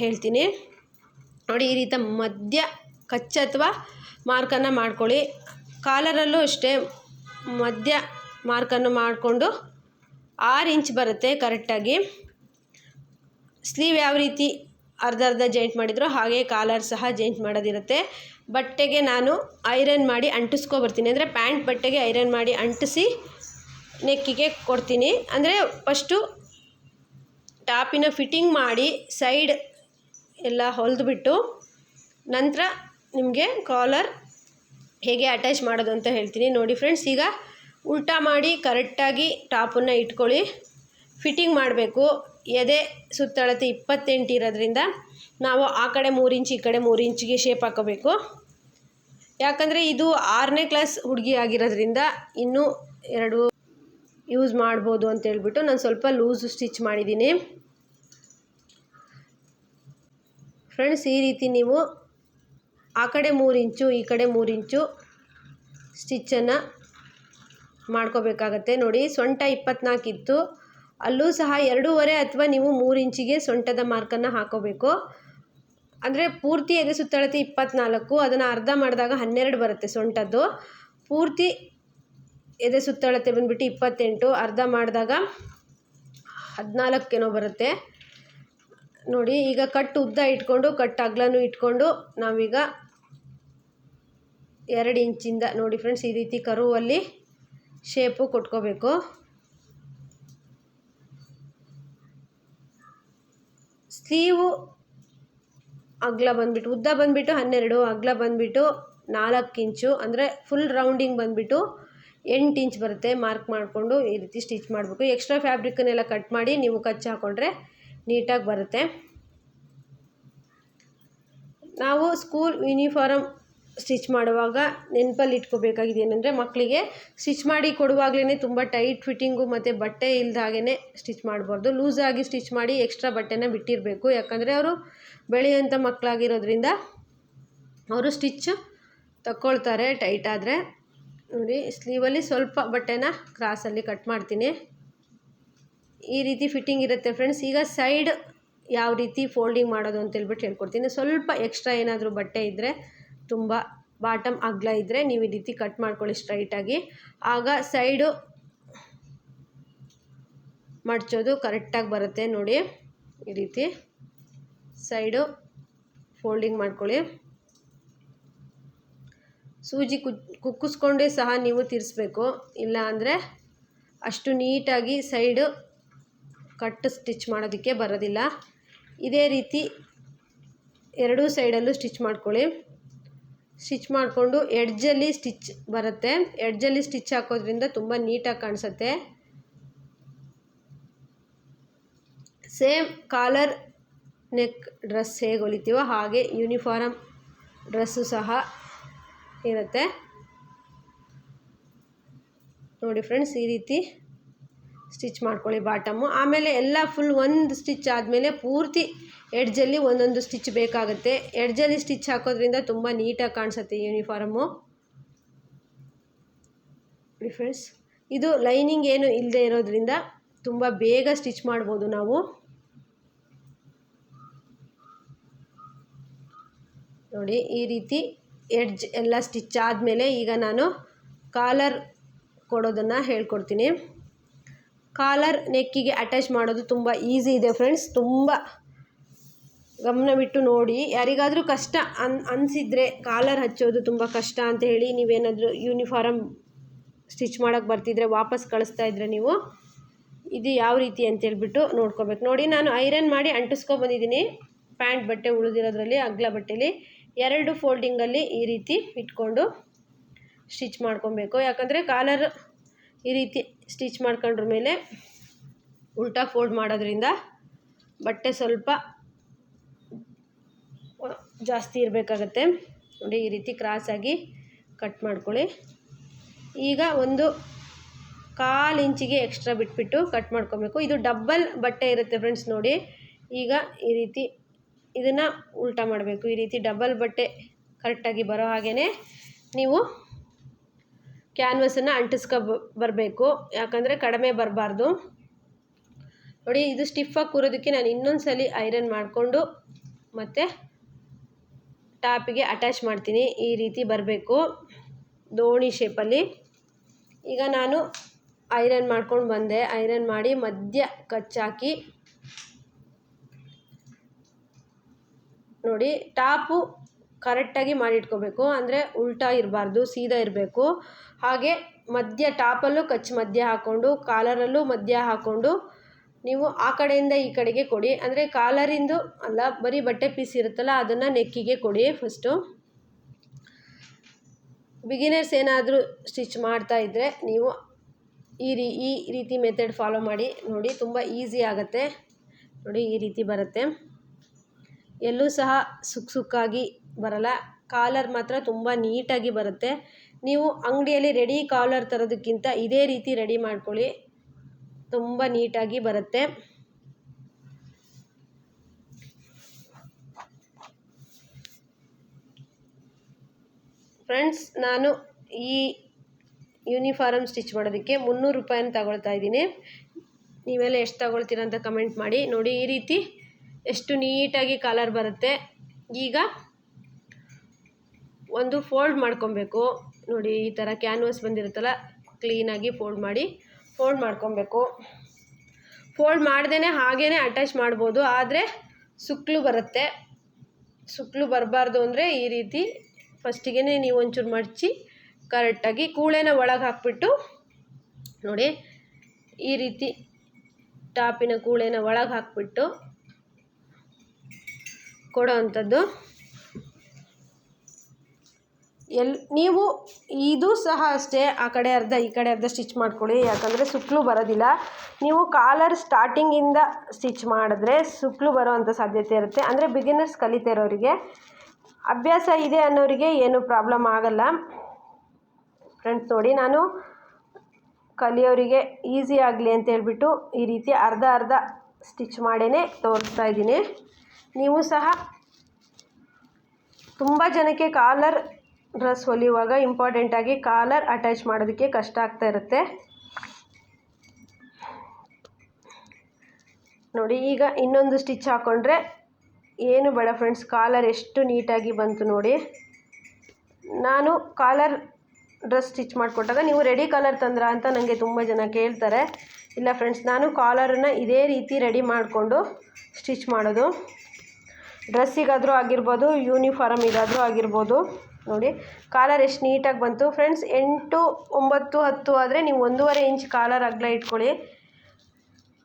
ಹೇಳ್ತೀನಿ. ನೋಡಿ, ಈ ರೀತಿ ಮಧ್ಯ ಕಚ್ಚ ಅಥವಾ ಮಾರ್ಕನ್ನು ಮಾಡ್ಕೊಳ್ಳಿ. ಕಾಲರಲ್ಲೂ ಅಷ್ಟೇ ಮಧ್ಯ ಮಾರ್ಕನ್ನು ಮಾಡಿಕೊಂಡು ಆರು ಇಂಚ್ ಬರುತ್ತೆ ಕರೆಕ್ಟಾಗಿ. ಸ್ಲೀವ್ ಯಾವ ರೀತಿ ಅರ್ಧ ಅರ್ಧ ಜಾಯಿಂಟ್ ಮಾಡಿದ್ರು ಹಾಗೆ ಕಾಲರ್ ಸಹ ಜಾಯಿಂಟ್ ಮಾಡೋದಿರುತ್ತೆ. ಬಟ್ಟೆಗೆ ನಾನು ಐರನ್ ಮಾಡಿ ಅಂಟಿಸ್ಕೊ ಬರ್ತೀನಿ ಅಂದರೆ ಪ್ಯಾಂಟ್ ಬಟ್ಟೆಗೆ ಐರನ್ ಮಾಡಿ ಅಂಟಿಸಿ ನೆಕ್ಕಿಗೆ ಕೊಡ್ತೀನಿ. ಅಂದರೆ ಫಸ್ಟು ಟಾಪಿನ ಫಿಟ್ಟಿಂಗ್ ಮಾಡಿ ಸೈಡ್ ಎಲ್ಲ ಹೊಲಿದ್ಬಿಟ್ಟು ನಂತರ ನಿಮಗೆ ಕಾಲರ್ ಹೇಗೆ ಅಟ್ಯಾಚ್ ಮಾಡೋದು ಅಂತ ಹೇಳ್ತೀನಿ. ನೋಡಿ ಫ್ರೆಂಡ್ಸ್ ಈಗ ಉಲ್ಟಾ ಮಾಡಿ ಕರೆಕ್ಟಾಗಿ ಟಾಪನ್ನು ಇಟ್ಕೊಳ್ಳಿ. ಫಿಟ್ಟಿಂಗ್ ಮಾಡಬೇಕು. ಎದೆ ಸುತ್ತಳತೆ ಇಪ್ಪತ್ತೆಂಟು ಇರೋದ್ರಿಂದ ನಾವು ಆ ಕಡೆ ಮೂರು ಇಂಚ್ ಈ ಕಡೆ ಮೂರು ಇಂಚಿಗೆ ಶೇಪ್ ಹಾಕೋಬೇಕು. ಯಾಕಂದರೆ ಇದು ಆರನೇ ಕ್ಲಾಸ್ ಹುಡುಗಿ ಆಗಿರೋದ್ರಿಂದ ಇನ್ನೂ ಎರಡು ಯೂಸ್ ಮಾಡ್ಬೋದು ಅಂತ ಹೇಳ್ಬಿಟ್ಟು ನಾನು ಸ್ವಲ್ಪ ಲೂಸ್ ಸ್ಟಿಚ್ ಮಾಡಿದ್ದೀನಿ. ಫ್ರೆಂಡ್ಸ್ ಈ ರೀತಿ ನೀವು ಆ ಕಡೆ ಮೂರು ಇಂಚು, ಈ ಕಡೆ ಮೂರು ಇಂಚು ಸ್ಟಿಚ್ಚನ್ನು ಮಾಡ್ಕೋಬೇಕಾಗತ್ತೆ. ನೋಡಿ, ಸೊಂಟ ಇಪ್ಪತ್ನಾಲ್ಕು ಇತ್ತು. ಅಲ್ಲೂ ಸಹ ಎರಡೂವರೆ ಅಥವಾ ನೀವು ಮೂರು ಇಂಚಿಗೆ ಸೊಂಟದ ಮಾರ್ಕನ್ನು ಹಾಕೋಬೇಕು. ಅಂದರೆ ಪೂರ್ತಿ ಎದೆ ಸುತ್ತಳತೆ ಇಪ್ಪತ್ನಾಲ್ಕು, ಅದನ್ನು ಅರ್ಧ ಮಾಡಿದಾಗ ಹನ್ನೆರಡು ಬರುತ್ತೆ ಸೊಂಟದ್ದು. ಪೂರ್ತಿ ಎದೆ ಸುತ್ತಳತೆ ಬಂದುಬಿಟ್ಟು ಇಪ್ಪತ್ತೆಂಟು, ಅರ್ಧ ಮಾಡಿದಾಗ ಹದಿನಾಲ್ಕೇನೋ ಬರುತ್ತೆ. ನೋಡಿ, ಈಗ ಕಟ್ ಉದ್ದ ಇಟ್ಕೊಂಡು, ಕಟ್ ಅಗ್ಲನೂ ಇಟ್ಕೊಂಡು ನಾವೀಗ ಎರಡು ಇಂಚಿಂದ ನೋಡಿ ಫ್ರೆಂಡ್ಸ್, ಈ ರೀತಿ ಕರುವಲ್ಲಿ ಶೇಪು ಕೊಟ್ಕೋಬೇಕು. ಸ್ಲೀವು ಅಗ್ಲ ಬಂದ್ಬಿಟ್ಟು, ಉದ್ದ ಬಂದುಬಿಟ್ಟು ಹನ್ನೆರಡು, ಅಗ್ಲ ಬಂದುಬಿಟ್ಟು ನಾಲ್ಕು ಇಂಚು, ಅಂದರೆ ಫುಲ್ ರೌಂಡಿಂಗ್ ಬಂದುಬಿಟ್ಟು ಎಂಟು ಇಂಚ್ ಬರುತ್ತೆ ಮಾರ್ಕ್ ಮಾಡಿಕೊಂಡು ಈ ರೀತಿ ಸ್ಟಿಚ್ ಮಾಡಬೇಕು. ಎಕ್ಸ್ಟ್ರಾ ಫ್ಯಾಬ್ರಿಕ್ನೆಲ್ಲ ಕಟ್ ಮಾಡಿ ನೀವು ಕಚ್ಚಿ ಹಾಕ್ಕೊಂಡ್ರೆ ನೀಟಾಗಿ ಬರುತ್ತೆ. ನಾವು ಸ್ಕೂಲ್ ಯೂನಿಫಾರಮ್ ಸ್ಟಿಚ್ ಮಾಡುವಾಗ ನೆನಪಲ್ಲಿ ಇಟ್ಕೋಬೇಕಾಗಿದೆ ಏನಂದರೆ ಮಕ್ಕಳಿಗೆ ಸ್ಟಿಚ್ ಮಾಡಿ ಕೊಡುವಾಗಲೇ ತುಂಬ ಟೈಟ್ ಫಿಟ್ಟಿಂಗು ಮತ್ತು ಬಟ್ಟೆ ಇಲ್ದ ಹಾಗೇ ಸ್ಟಿಚ್ ಮಾಡಬಾರ್ದು. ಲೂಸಾಗಿ ಸ್ಟಿಚ್ ಮಾಡಿ ಎಕ್ಸ್ಟ್ರಾ ಬಟ್ಟೆನ ಬಿಟ್ಟಿರಬೇಕು. ಯಾಕಂದರೆ ಅವರು ಬೆಳೆಯುವಂಥ ಮಕ್ಕಳಾಗಿರೋದ್ರಿಂದ ಅವರು ಸ್ಟಿಚ್ ತಕ್ಕೊಳ್ತಾರೆ ಟೈಟ್ ಆದರೆ. ನೋಡಿ, ಸ್ಲೀವಲ್ಲಿ ಸ್ವಲ್ಪ ಬಟ್ಟೆನ ಕ್ರಾಸಲ್ಲಿ ಕಟ್ ಮಾಡ್ತೀನಿ. ಈ ರೀತಿ ಫಿಟ್ಟಿಂಗ್ ಇರುತ್ತೆ ಫ್ರೆಂಡ್ಸ್. ಈಗ ಸೈಡ್ ಯಾವ ರೀತಿ ಫೋಲ್ಡಿಂಗ್ ಮಾಡೋದು ಅಂತೇಳ್ಬಿಟ್ಟು ಹೇಳ್ಕೊಡ್ತೀನಿ. ಸ್ವಲ್ಪ ಎಕ್ಸ್ಟ್ರಾ ಏನಾದರೂ ಬಟ್ಟೆ ಇದ್ದರೆ ತುಂಬ ಬಾಟಮ್ ಅಗಲ ಇದ್ದರೆ ನೀವು ಈ ರೀತಿ ಕಟ್ ಮಾಡ್ಕೊಳ್ಳಿ ಸ್ಟ್ರೈಟಾಗಿ ಆಗ. ಸೈಡು ಮಡ್ಚೋದು ಕರೆಕ್ಟಾಗಿ ಬರುತ್ತೆ ನೋಡಿ. ಈ ರೀತಿ ಸೈಡು ಫೋಲ್ಡಿಂಗ್ ಮಾಡ್ಕೊಳ್ಳಿ. ಸೂಜಿ ಕುಕ್ಕಿಸ್ಕೊಂಡೇ ಸಹ ನೀವು ತಿರ್ಸ್ಬೇಕು. ಇಲ್ಲ ಅಂದರೆ ಅಷ್ಟು ನೀಟಾಗಿ ಸೈಡು ಕಟ್ ಸ್ಟಿಚ್ ಮಾಡೋದಕ್ಕೆ ಬರೋದಿಲ್ಲ. ಇದೇ ರೀತಿ ಎರಡೂ ಸೈಡಲ್ಲೂ ಸ್ಟಿಚ್ ಮಾಡ್ಕೊಳ್ಳಿ. ಸ್ಟಿಚ್ ಮಾಡಿಕೊಂಡು ಎಡ್ಜಲ್ಲಿ ಸ್ಟಿಚ್ ಬರುತ್ತೆ. ಎಡ್ಜಲ್ಲಿ ಸ್ಟಿಚ್ ಹಾಕೋದ್ರಿಂದ ತುಂಬ ನೀಟಾಗಿ ಕಾಣಿಸುತ್ತೆ. ಸೇಮ್ ಕಾಲರ್ ನೆಕ್ ಡ್ರೆಸ್ ಹೇಗೆ ಹೊಲಿತೀವೋ ಹಾಗೆ ಯೂನಿಫಾರಮ್ ಡ್ರೆಸ್ಸು ಸಹ ಇರುತ್ತೆ. ನೋಡಿ ಫ್ರೆಂಡ್ಸ್, ಈ ರೀತಿ ಸ್ಟಿಚ್ ಮಾಡ್ಕೊಳ್ಳಿ ಬಾಟಮ್ಮು. ಆಮೇಲೆ ಎಲ್ಲ ಫುಲ್ ಒಂದು ಸ್ಟಿಚ್ ಆದಮೇಲೆ ಪೂರ್ತಿ ಎಡ್ಜಲ್ಲಿ ಒಂದೊಂದು ಸ್ಟಿಚ್ ಬೇಕಾಗುತ್ತೆ. ಎಡ್ಜಲ್ಲಿ ಸ್ಟಿಚ್ ಹಾಕೋದ್ರಿಂದ ತುಂಬ ನೀಟಾಗಿ ಕಾಣಿಸುತ್ತೆ ಯೂನಿಫಾರ್ಮ್. ಫ್ರೆಂಡ್ಸ್, ಇದು ಲೈನಿಂಗ್ ಏನು ಇಲ್ಲದೆ ಇರೋದ್ರಿಂದ ತುಂಬ ಬೇಗ ಸ್ಟಿಚ್ ಮಾಡ್ಬೋದು ನಾವು. ನೋಡಿ, ಈ ರೀತಿ ಎಡ್ಜ್ ಎಲ್ಲ ಸ್ಟಿಚ್ ಆದಮೇಲೆ ಈಗ ನಾನು ಕಾಲರ್ ಕೊಡೋದನ್ನು ಹೇಳ್ಕೊಡ್ತೀನಿ. ಕಾಲರ್ ನೆಕ್ಕಿಗೆ ಅಟ್ಯಾಚ್ ಮಾಡೋದು ತುಂಬ ಈಸಿ ಇದೆ ಫ್ರೆಂಡ್ಸ್, ತುಂಬ ಗಮನವಿಟ್ಟು ನೋಡಿ. ಯಾರಿಗಾದರೂ ಕಷ್ಟ ಅನ್, ಅನಿಸಿದ್ರೆ ಕಾಲರ್ ಹಚ್ಚೋದು ತುಂಬ ಕಷ್ಟ ಅಂತ ಹೇಳಿ ನೀವೇನಾದರೂ ಯೂನಿಫಾರಮ್ ಸ್ಟಿಚ್ ಮಾಡೋಕ್ಕೆ ಬರ್ತಿದ್ರೆ ವಾಪಸ್ ಕಳಿಸ್ತಾ ಇದ್ರೆ ನೀವು ಇದು ಯಾವ ರೀತಿ ಅಂತೇಳ್ಬಿಟ್ಟು ನೋಡ್ಕೋಬೇಕು. ನೋಡಿ, ನಾನು ಐರನ್ ಮಾಡಿ ಅಂಟಿಸ್ಕೊ ಬಂದಿದ್ದೀನಿ. ಪ್ಯಾಂಟ್ ಬಟ್ಟೆ ಉಳಿದಿರೋದ್ರಲ್ಲಿ, ಅಗ್ಲ ಬಟ್ಟೆಲಿ. ಎರಡು ಫೋಲ್ಡಿಂಗಲ್ಲಿ ಈ ರೀತಿ ಇಟ್ಕೊಂಡು ಸ್ಟಿಚ್ ಮಾಡ್ಕೊಬೇಕು. ಯಾಕಂದರೆ ಕಾಲರ್ ಈ ರೀತಿ ಸ್ಟಿಚ್ ಮಾಡ್ಕೊಂಡ್ರ ಮೇಲೆ ಉಲ್ಟಾ ಫೋಲ್ಡ್ ಮಾಡೋದ್ರಿಂದ ಬಟ್ಟೆ ಸ್ವಲ್ಪ ಜಾಸ್ತಿ ಇರಬೇಕಾಗತ್ತೆ. ನೋಡಿ, ಈ ರೀತಿ ಕ್ರಾಸಾಗಿ ಕಟ್ ಮಾಡ್ಕೊಳ್ಳಿ. ಈಗ ಒಂದು ಕಾಲು ಇಂಚಿಗೆ ಎಕ್ಸ್ಟ್ರಾ ಬಿಟ್ಬಿಟ್ಟು ಕಟ್ ಮಾಡ್ಕೊಬೇಕು. ಇದು ಡಬ್ಬಲ್ ಬಟ್ಟೆ ಇರುತ್ತೆ ಫ್ರೆಂಡ್ಸ್ ನೋಡಿ. ಈಗ ಈ ರೀತಿ ಇದನ್ನು ಉಲ್ಟಾ ಮಾಡಬೇಕು. ಈ ರೀತಿ ಡಬಲ್ ಬಟ್ಟೆ ಕರೆಕ್ಟಾಗಿ ಬರೋ ಹಾಗೇ ನೀವು ಕ್ಯಾನ್ವಸನ್ನು ಅಂಟಿಸ್ಕೊ ಬರಬೇಕು. ಯಾಕಂದರೆ ಕಡಿಮೆ ಬರಬಾರ್ದು. ನೋಡಿ, ಇದು ಸ್ಟಿಫಾಗಿ ಕೂರೋದಕ್ಕೆ ನಾನು ಇನ್ನೊಂದು ಸಲ ಐರನ್ ಮಾಡಿಕೊಂಡು ಮತ್ತು ಟಾಪಿಗೆ ಅಟ್ಯಾಚ್ ಮಾಡ್ತೀನಿ. ಈ ರೀತಿ ಬರಬೇಕು. ದೋಣಿ ಶೇಪಲ್ಲಿ. ಈಗ ನಾನು ಐರನ್ ಮಾಡ್ಕೊಂಡು ಬಂದೆ. ಐರನ್ ಮಾಡಿ ಮಧ್ಯ ಕಚ್ಚಾಕಿ ನೋಡಿ, ಟಾಪು ಕರೆಕ್ಟಾಗಿ ಮಾಡಿಟ್ಕೋಬೇಕು. ಅಂದರೆ ಉಲ್ಟಾ ಇರಬಾರ್ದು, ಸೀದಾ ಇರಬೇಕು. ಹಾಗೆ ಮಧ್ಯ ಟಾಪಲ್ಲೂ ಕಚ್ ಮಧ್ಯ ಹಾಕ್ಕೊಂಡು ಕಾಲರಲ್ಲೂ ಮಧ್ಯ ಹಾಕ್ಕೊಂಡು ನೀವು ಆ ಕಡೆಯಿಂದ ಈ ಕಡೆಗೆ ಕೊಡಿ. ಅಂದರೆ ಕಾಲರಿಂದು ಅಲ್ಲ, ಬರೀ ಬಟ್ಟೆ ಪೀಸ್ ಇರುತ್ತಲ್ಲ, ಅದನ್ನು ನೆಕ್ಕಿಗೆ ಕೊಡಿ ಫಸ್ಟು ಬಿಗಿನರ್ಸ್ ಏನಾದರೂ ಸ್ಟಿಚ್ ಮಾಡ್ತಾ ಇದ್ದರೆ ನೀವು ಈ ರೀ, ಈ ರೀತಿ ಮೆಥಡ್ ಫಾಲೋ ಮಾಡಿ. ನೋಡಿ, ತುಂಬ ಈಸಿ ಆಗುತ್ತೆ. ನೋಡಿ, ಈ ರೀತಿ ಬರುತ್ತೆ. ಎಲ್ಲೂ ಸಹ ಸುಕ್ ಸುಕ್ಕಾಗಿ ಬರಲ್ಲ. ಕಾಲರ್ ಮಾತ್ರ ತುಂಬ ನೀಟಾಗಿ ಬರುತ್ತೆ. ನೀವು ಅಂಗಡಿಯಲ್ಲಿ ರೆಡಿ ಕಾಲರ್ ತರೋದಕ್ಕಿಂತ ಇದೇ ರೀತಿ ರೆಡಿ ಮಾಡ್ಕೊಳ್ಳಿ. ತುಂಬ ನೀಟಾಗಿ ಬರುತ್ತೆ. ಫ್ರೆಂಡ್ಸ್, ನಾನು ಈ ಯೂನಿಫಾರ್ಮ್ ಸ್ಟಿಚ್ ಮಾಡೋದಕ್ಕೆ ಮುನ್ನೂರು ರೂಪಾಯಿನ ತಗೊಳ್ತಾ ಇದ್ದೀನಿ. ನೀವೆಲ್ಲ ಎಷ್ಟು ತಗೊಳ್ತೀರ ಅಂತ ಕಮೆಂಟ್ ಮಾಡಿ. ನೋಡಿ, ಈ ರೀತಿ ಎಷ್ಟು ನೀಟಾಗಿ ಕಾಲರ್ ಬರುತ್ತೆ. ಈಗ ಒಂದು ಫೋಲ್ಡ್ ಮಾಡ್ಕೊಬೇಕು. ನೋಡಿ, ಈ ಥರ ಕ್ಯಾನ್ವಸ್ ಬಂದಿರುತ್ತಲ್ಲ, ಕ್ಲೀನಾಗಿ ಫೋಲ್ಡ್ ಮಾಡಿ. ಫೋಲ್ಡ್ ಮಾಡ್ಕೊಬೇಕು. ಫೋಲ್ಡ್ ಮಾಡ್ದೇ ಹಾಗೇ ಅಟ್ಯಾಚ್ ಮಾಡ್ಬೋದು. ಆದರೆ ಸುಕ್ಲು ಬರುತ್ತೆ. ಸುಕ್ಲು ಬರಬಾರ್ದು ಅಂದರೆ ಈ ರೀತಿ ಫಸ್ಟಿಗೆ ನೀವು ಒಂಚೂರು ಮಡಚಿ ಕರೆಕ್ಟಾಗಿ ಕೂಳೆನ ಒಳಗೆ ಹಾಕ್ಬಿಟ್ಟು ನೋಡಿ ಈ ರೀತಿ ಟಾಪಿನ ಕೂಳೆನ ಒಳಗೆ ಹಾಕ್ಬಿಟ್ಟು ಕೊಡೋ ಅಂಥದ್ದು. ಎಲ್, ನೀವು ಇದು ಸಹ ಅಷ್ಟೇ, ಆ ಕಡೆ ಅರ್ಧ, ಈ ಕಡೆ ಅರ್ಧ ಸ್ಟಿಚ್ ಮಾಡ್ಕೊಳ್ಳಿ, ಯಾಕಂದರೆ ಸುಕ್ಕಲು ಬರೋದಿಲ್ಲ. ನೀವು ಕಾಲರ್ ಸ್ಟಾರ್ಟಿಂಗಿಂದ ಸ್ಟಿಚ್ ಮಾಡಿದ್ರೆ ಸುಕ್ಕಲು ಬರೋವಂಥ ಸಾಧ್ಯತೆ ಇರುತ್ತೆ. ಅಂದರೆ ಬಿಗಿನರ್ಸ್ ಕಲಿತಾ ಇರೋರಿಗೆ ಅಭ್ಯಾಸ ಇದೆ ಅನ್ನೋರಿಗೆ ಏನು ಪ್ರಾಬ್ಲಮ್ ಆಗಲ್ಲ. ಫ್ರೆಂಡ್ಸ್ ನೋಡಿ, ನಾನು ಕಲಿಯೋರಿಗೆ ಈಸಿ ಆಗಲಿ ಅಂತ ಹೇಳ್ಬಿಟ್ಟು ಈ ರೀತಿ ಅರ್ಧ ಅರ್ಧ ಸ್ಟಿಚ್ ಮಾಡೇ ತೋರಿಸ್ತಾ ಇದ್ದೀನಿ. ನೀವು ಸಹ ತುಂಬ ಜನಕ್ಕೆ ಕಾಲರ್ ಡ್ರೆಸ್ ಹೊಲಿಯುವಾಗ ಇಂಪಾರ್ಟೆಂಟಾಗಿ ಕಾಲರ್ ಅಟ್ಯಾಚ್ ಮಾಡೋದಕ್ಕೆ ಕಷ್ಟ ಆಗ್ತಾ ಇರುತ್ತೆ. ನೋಡಿ, ಈಗ ಇನ್ನೊಂದು ಸ್ಟಿಚ್ ಹಾಕ್ಕೊಂಡ್ರೆ ಏನು ಬೇಡ ಫ್ರೆಂಡ್ಸ್ ಕಾಲರ್ ಎಷ್ಟು ನೀಟಾಗಿ ಬಂತು ನೋಡಿ. ನಾನು ಕಾಲರ್ ಡ್ರೆಸ್ ಸ್ಟಿಚ್ ಮಾಡಿಕೊಟ್ಟಾಗ ನೀವು ರೆಡಿ ಕಾಲರ್ ತಂದ್ರ ಅಂತ ನನಗೆ ತುಂಬ ಜನ ಕೇಳ್ತಾರೆ. ಇಲ್ಲ ಫ್ರೆಂಡ್ಸ್ ನಾನು ಕಾಲರನ್ನು ಇದೇ ರೀತಿ ರೆಡಿ ಮಾಡಿಕೊಂಡು ಸ್ಟಿಚ್ ಮಾಡೋದು. ಡ್ರೆಸ್ಸಿಗಾದರೂ ಆಗಿರ್ಬೋದು ಯೂನಿಫಾರಮಿಗಾದರೂ ಆಗಿರ್ಬೋದು. ನೋಡಿ, ಕಾಲರ್ ಎಷ್ಟು ನೀಟಾಗಿ ಬಂತು. ಫ್ರೆಂಡ್ಸ್, ಎಂಟು, ಒಂಬತ್ತು, ಹತ್ತು ಆದರೆ ನೀವು ಒಂದೂವರೆ ಇಂಚ್ ಕಾಲರ್ ಅಗಲ ಇಟ್ಕೊಳ್ಳಿ.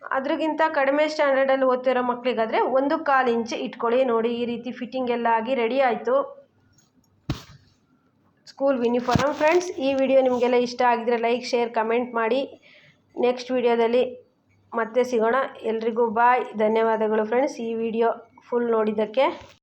ಅದ್ರಿಗಿಂತ ಕಡಿಮೆ ಸ್ಟ್ಯಾಂಡರ್ಡಲ್ಲಿ ಓದ್ತಿರೋ ಮಕ್ಕಳಿಗಾದರೆ ಒಂದು ಕಾಲು ಇಂಚ್ ಇಟ್ಕೊಳ್ಳಿ. ನೋಡಿ, ಈ ರೀತಿ ಫಿಟ್ಟಿಂಗ್ ಎಲ್ಲ ಆಗಿ ರೆಡಿ ಆಯಿತು. ಸ್ಕೂಲ್ ಯೂನಿಫಾರ್ಮ್ ಫ್ರೆಂಡ್ಸ್, ಈ ವಿಡಿಯೋ ನಿಮಗೆಲ್ಲ ಇಷ್ಟ ಆಗಿದ್ರೆ ಲೈಕ್, ಶೇರ್, ಕಮೆಂಟ್ ಮಾಡಿ. ನೆಕ್ಸ್ಟ್ ವಿಡಿಯೋದಲ್ಲಿ ಮತ್ತೆ ಸಿಗೋಣ. ಎಲ್ರಿಗೂ ಬಾಯ್. ಧನ್ಯವಾದಗಳು ಫ್ರೆಂಡ್ಸ್. ಈ ವಿಡಿಯೋ ಫುಲ್ ನೋಡಿದ್ದಕ್ಕೆ.